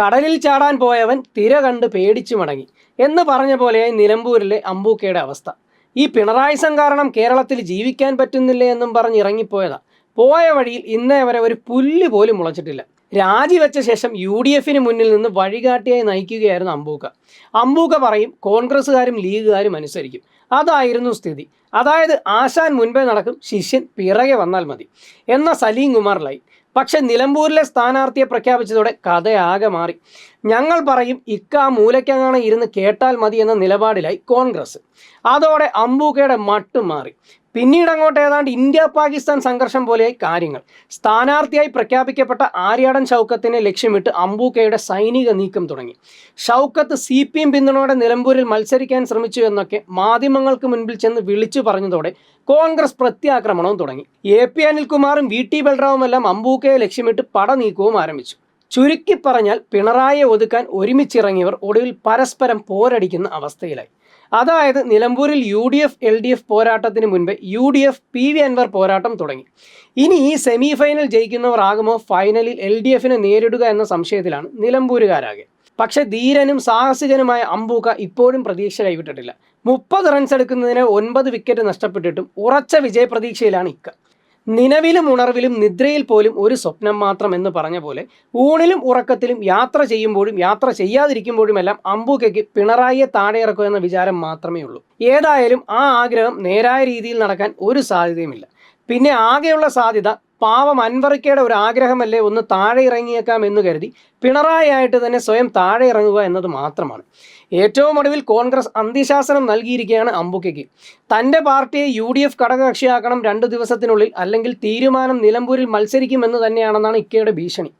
കടലിൽ ചാടാൻ പോയവൻ തിര കണ്ട് പേടിച്ചു മടങ്ങി എന്ന് പറഞ്ഞ പോലെയായി നിലമ്പൂരിലെ അമ്പൂക്കയുടെ അവസ്ഥ. ഈ പിണറായി കാരണം കേരളത്തിൽ ജീവിക്കാൻ പറ്റുന്നില്ല എന്നും പറഞ്ഞ് ഇറങ്ങിപ്പോയതാ. പോയ വഴിയിൽ ഇന്നേ വരെ ഒരു പുല്ല് പോലും മുളച്ചിട്ടില്ല. രാജിവെച്ച ശേഷം യു ഡി എഫിന് മുന്നിൽ നിന്ന് വഴികാട്ടിയായി നയിക്കുകയായിരുന്നു അമ്പൂക്ക അമ്പൂക്ക പറയും കോൺഗ്രസ്സുകാരും ലീഗുകാരും അനുസരിക്കും. അതായിരുന്നു സ്ഥിതി. അതായത് ആശാൻ മുൻപേ നടക്കും ശിഷ്യൻ പിറകെ വന്നാൽ മതി എന്ന സലീം കുമാർ ലൈൻ. പക്ഷെ നിലമ്പൂരിലെ സ്ഥാനാർത്ഥിയെ പ്രഖ്യാപിച്ചതോടെ കഥയാകെ മാറി. ഞങ്ങൾ പറയും ഇക്ക ആ മൂലയ്ക്കങ്ങാണ് ഇരുന്ന് കേട്ടാൽ മതി എന്ന നിലപാടിലായി കോൺഗ്രസ്. അതോടെ അമ്പൂക്കയുടെ മട്ടും മാറി. പിന്നീട് അങ്ങോട്ട് ഏതാണ്ട് ഇന്ത്യ പാകിസ്ഥാൻ സംഘർഷം പോലെയായി കാര്യങ്ങൾ. സ്ഥാനാർത്ഥിയായി പ്രഖ്യാപിക്കപ്പെട്ട ആര്യാടൻ ഷൗക്കത്തിനെ ലക്ഷ്യമിട്ട് അംബൂക്കയുടെ സൈനിക നീക്കം തുടങ്ങി. ഷൗക്കത്ത് സി പി എം പിന്തുണയോടെ നിലമ്പൂരിൽ മത്സരിക്കാൻ ശ്രമിച്ചു എന്നൊക്കെ മാധ്യമങ്ങൾക്ക് മുൻപിൽ ചെന്ന് വിളിച്ചു പറഞ്ഞതോടെ കോൺഗ്രസ് പ്രത്യാക്രമണവും തുടങ്ങി. എ പി അനിൽകുമാറും വി ടി ബൽറാവുമെല്ലാം അംബൂക്കയെ ലക്ഷ്യമിട്ട് പട നീക്കവും ആരംഭിച്ചു. ചുരുക്കി പറഞ്ഞാൽ പിണറായിയെ ഒതുക്കാൻ ഒരുമിച്ചിറങ്ങിയവർ ഒടുവിൽ പരസ്പരം പോരടിക്കുന്ന അവസ്ഥയിലായി. അതായത് നിലമ്പൂരിൽ U D F L D F പോരാട്ടത്തിന് മുൻപ് U D F P V Anvar പോരാട്ടം തുടങ്ങി. ഇനി ഈ സെമി ഫൈനൽ ജയിക്കുന്നവർ ആകുമോ ഫൈനലിൽ എൽ ഡി എഫിനെ നേരിടുക എന്ന സംശയത്തിലാണ് നിലമ്പൂരുകാരാകെ. പക്ഷെ ധീരനും സാഹസികനുമായ അമ്പൂക്ക ഇപ്പോഴും പ്രതീക്ഷ കൈവിട്ടിട്ടില്ല. മുപ്പത് റൺസ് എടുക്കുന്നതിന് ഒൻപത് വിക്കറ്റ് നഷ്ടപ്പെട്ടിട്ടും ഉറച്ച വിജയപ്രതീക്ഷയിലാണ് ഇക്ക. നിലവിലും ഉണർവിലും നിദ്രയിൽ പോലും ഒരു സ്വപ്നം മാത്രം എന്ന് പറഞ്ഞ പോലെ ഊണിലും ഉറക്കത്തിലും യാത്ര ചെയ്യുമ്പോഴും യാത്ര ചെയ്യാതിരിക്കുമ്പോഴുമെല്ലാം അമ്പൂക്കയ്ക്ക് പിണറായിയെ താഴെ ഇറക്കുക എന്ന വിചാരം മാത്രമേ ഉള്ളൂ. ഏതായാലും ആ ആഗ്രഹം നേരായ രീതിയിൽ നടക്കാൻ ഒരു സാധ്യതയുമില്ല. പിന്നെ ആകെയുള്ള സാധ്യത പാവം അൻവറിക്കയുടെ ഒരു ആഗ്രഹമല്ലേ ഒന്ന് താഴെ ഇറങ്ങിയേക്കാം എന്ന് കരുതി പിണറായി ആയിട്ട് തന്നെ സ്വയം താഴെ ഇറങ്ങുക എന്നത് മാത്രമാണ്. ഏറ്റവും ഒടുവിൽ കോൺഗ്രസ് അന്ത്യശാസനം നൽകിയിരിക്കുകയാണ് അമ്പുക്കയ്ക്ക് തന്റെ പാർട്ടിയെ യു ഡി എഫ് ഘടകകക്ഷിയാക്കണം രണ്ട് ദിവസത്തിനുള്ളിൽ അല്ലെങ്കിൽ തീരുമാനം നിലമ്പൂരിൽ മത്സരിക്കുമെന്ന് തന്നെയാണെന്നാണ് ഇക്കയുടെ ഭീഷണി.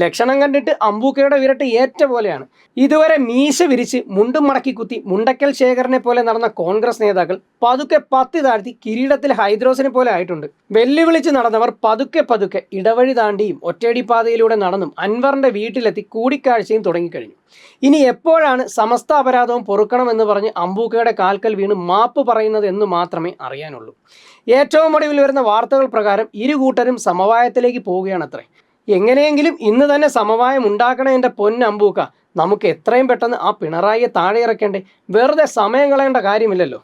ലക്ഷണം കണ്ടിട്ട് അമ്പൂക്കയുടെ വിരട്ട് ഏറ്റ പോലെയാണ്. ഇതുവരെ മീശ വിരിച്ച് മുണ്ടും മടക്കി കുത്തി മുണ്ടക്കൽ ശേഖരനെ പോലെ നടന്ന കോൺഗ്രസ് നേതാക്കൾ പതുക്കെ പത്തി താഴ്ത്തി കിരീടത്തിൽ ഹൈദ്രോസിനെ പോലെ ആയിട്ടുണ്ട്. വെല്ലുവിളിച്ച് നടന്നവർ പതുക്കെ പതുക്കെ ഇടവഴി താണ്ടിയും ഒറ്റയടിപ്പാതയിലൂടെ നടന്നും അൻവറിന്റെ വീട്ടിലെത്തി കൂടിക്കാഴ്ചയും തുടങ്ങിക്കഴിഞ്ഞു. ഇനി എപ്പോഴാണ് സമസ്ത അപരാധവും പൊറുക്കണമെന്ന് പറഞ്ഞ് അമ്പൂക്കയുടെ കാൽക്കൽ വീണ് മാപ്പ് പറയുന്നത് എന്ന് മാത്രമേ അറിയാനുള്ളൂ. ഏറ്റവും ഒടുവിൽ വരുന്ന വാർത്തകൾ പ്രകാരം ഇരു കൂട്ടരും സമവായത്തിലേക്ക് പോവുകയാണത്രേ. എങ്ങനെയെങ്കിലും ഇന്ന് തന്നെ സമവായം ഉണ്ടാക്കണേ എന്റെ പൊന്നമ്പൂക്ക നമുക്ക് എത്രയും പെട്ടെന്ന് ആ പിണറായിയെ താഴെ ഇറക്കേണ്ടേ. വെറുതെ സമയം കളയേണ്ട കാര്യമില്ലല്ലോ.